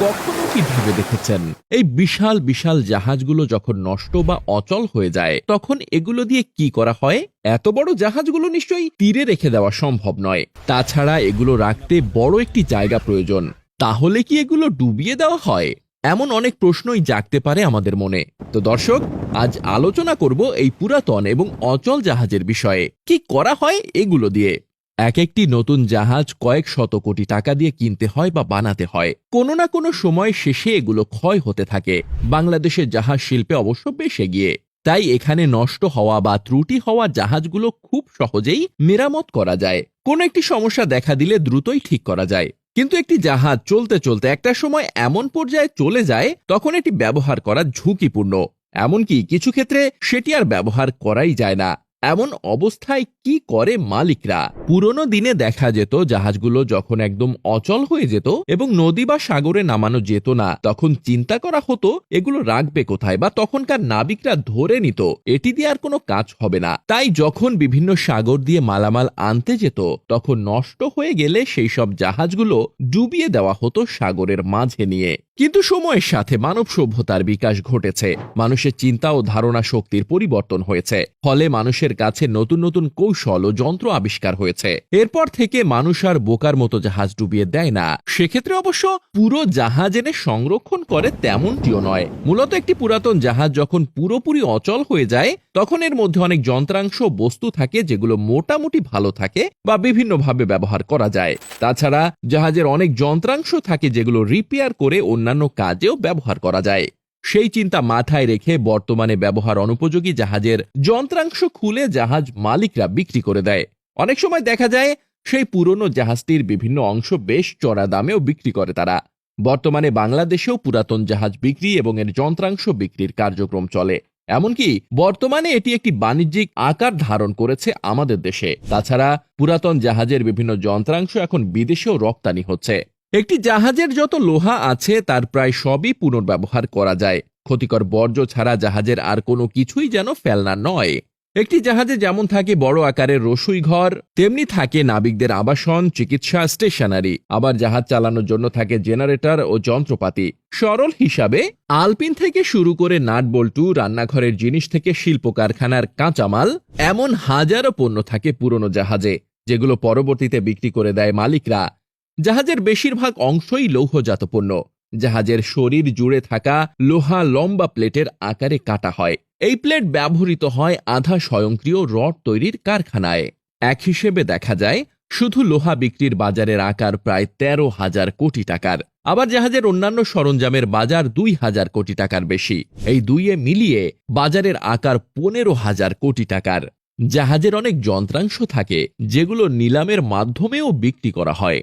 কখনো কি ভেবে দেখেছেন? এই বিশাল বিশাল জাহাজগুলো যখন নষ্ট বা অচল হয়ে যায়, তখন এগুলো দিয়ে কি করা হয়? এত বড় জাহাজগুলো নিশ্চয়ই তীরে রেখে দেওয়া সম্ভব নয়। তাছাড়া এগুলো রাখতে বড় একটি জায়গা প্রয়োজন। তাহলে কি এগুলো ডুবিয়ে দেওয়া হয়? এমন অনেক প্রশ্নই জাগতে পারে আমাদের মনে। তো দর্শক, আজ আলোচনা করব এই পুরাতন এবং অচল জাহাজের বিষয়ে। কি করা হয় এগুলো দিয়ে? এক একটি নতুন জাহাজ কয়েক শত কোটি টাকা দিয়ে কিনতে হয় বা বানাতে হয়। কোনো না কোনো সময় শেষে এগুলো ক্ষয় হতে থাকে। বাংলাদেশের জাহাজ শিল্পে অবশ্য বেশ এগিয়ে। তাই এখানে নষ্ট হওয়া বা ত্রুটি হওয়া জাহাজগুলো খুব সহজেই মেরামত করা যায়। কোনো একটি সমস্যা দেখা দিলে দ্রুতই ঠিক করা যায়। কিন্তু একটি জাহাজ চলতে চলতে একটা সময় এমন পর্যায়ে চলে যায়, তখন এটি ব্যবহার করা ঝুঁকিপূর্ণ। এমনকি কিছু ক্ষেত্রে সেটি আর ব্যবহার করাই যায় না। এমন অবস্থায় কি করে মালিকরা? পুরনো দিনে দেখা যেত জাহাজগুলো যখন একদম অচল হয়ে যেত এবং নদী বা সাগরে নামানো যেত না, তখন চিন্তা করা হতো এগুলো রাখবে কোথায় বা তখনকার নাবিকরা ধরে নিত, এটি দিয়ে আর কোনো কাজ হবে না। তাই যখন বিভিন্ন সাগর দিয়ে মালামাল আনতে যেত, তখন নষ্ট হয়ে গেলে সেই সব জাহাজগুলো ডুবিয়ে দেওয়া হতো সাগরের মাঝে নিয়ে। কিন্তু সময়ের সাথে মানব সভ্যতার বিকাশ ঘটেছে। মানুষের চিন্তা ও ধারণা শক্তির পরিবর্তন হয়েছে। ফলে মানুষের কাছে নতুন নতুন কৌশল ও যন্ত্র আবিষ্কার হয়েছে। এরপর থেকে মানুষ আর বোকার মতো জাহাজ ডুবিয়ে দেয় না। সেক্ষেত্রে অবশ্য পুরো জাহাজ এনে সংরক্ষণ করে তেমনটিও নয়। মূলত একটি পুরাতন জাহাজ যখন পুরোপুরি অচল হয়ে যায়, তখন এর মধ্যে অনেক যন্ত্রাংশ বস্তু থাকে যেগুলো মোটামুটি ভালো থাকে বা বিভিন্নভাবে ব্যবহার করা যায়। তাছাড়া জাহাজের অনেক যন্ত্রাংশ থাকে যেগুলো রিপেয়ার করে অন্যান্য কাজেও ব্যবহার করা যায়। সেই চিন্তা মাথায় রেখে বর্তমানে ব্যবহার অনুপযোগী জাহাজের যন্ত্রাংশ খুলে জাহাজ মালিকরা বিক্রি করে দেয়। অনেক সময় দেখা যায়, সেই পুরনো জাহাজটির বিভিন্ন অংশ বেশ চড়া দামেও বিক্রি করে তারা। বর্তমানে বাংলাদেশেও পুরাতন জাহাজ বিক্রি এবং এর যন্ত্রাংশ বিক্রির কার্যক্রম চলে। এমনকি বর্তমানে এটি একটি বাণিজ্যিক আকার ধারণ করেছে আমাদের দেশে। তাছাড়া পুরাতন জাহাজের বিভিন্ন যন্ত্রাংশ এখন বিদেশেও রপ্তানি হচ্ছে। একটি জাহাজের যত লোহা আছে, তার প্রায় সবই পুনর্ব্যবহার করা যায়। ক্ষতিকর বর্জ্য ছাড়া জাহাজের আর কোনো কিছুই যেন ফেলনা নয়। একটি জাহাজে যেমন থাকে বড় আকারের রসুই ঘর, তেমনি থাকে নাবিকদের আবাসন, চিকিৎসা, স্টেশনারি। আবার জাহাজ চালানোর জন্য থাকে জেনারেটর ও যন্ত্রপাতি। সরল হিসাবে, আলপিন থেকে শুরু করে নাট বল্টু রান্নাঘরের জিনিস থেকে শিল্প কারখানার কাঁচামাল, এমন হাজারো পণ্য থাকে পুরনো জাহাজে, যেগুলো পরবর্তীতে বিক্রি করে দেয় মালিকরা। জাহাজের বেশিরভাগ অংশই লৌহজাত পণ্য জাহাজের শরীর জুড়ে থাকা লোহা লম্বা প্লেটের আকারে কাটা হয়। এই প্লেট ব্যবহৃত হয় আধা স্বয়ংক্রিয় রড তৈরির কারখানায়। এক হিসেবে দেখা যায়, শুধু লোহা বিক্রির বাজারের আকার প্রায় তেরো হাজার কোটি টাকার। আবার জাহাজের অন্যান্য সরঞ্জামের বাজার দুই হাজার কোটি টাকার বেশি। এই দুইয়ে মিলিয়ে বাজারের আকার পনেরো হাজার কোটি টাকার। জাহাজের অনেক যন্ত্রাংশ থাকে, যেগুলো নিলামের মাধ্যমেও বিক্রি করা হয়।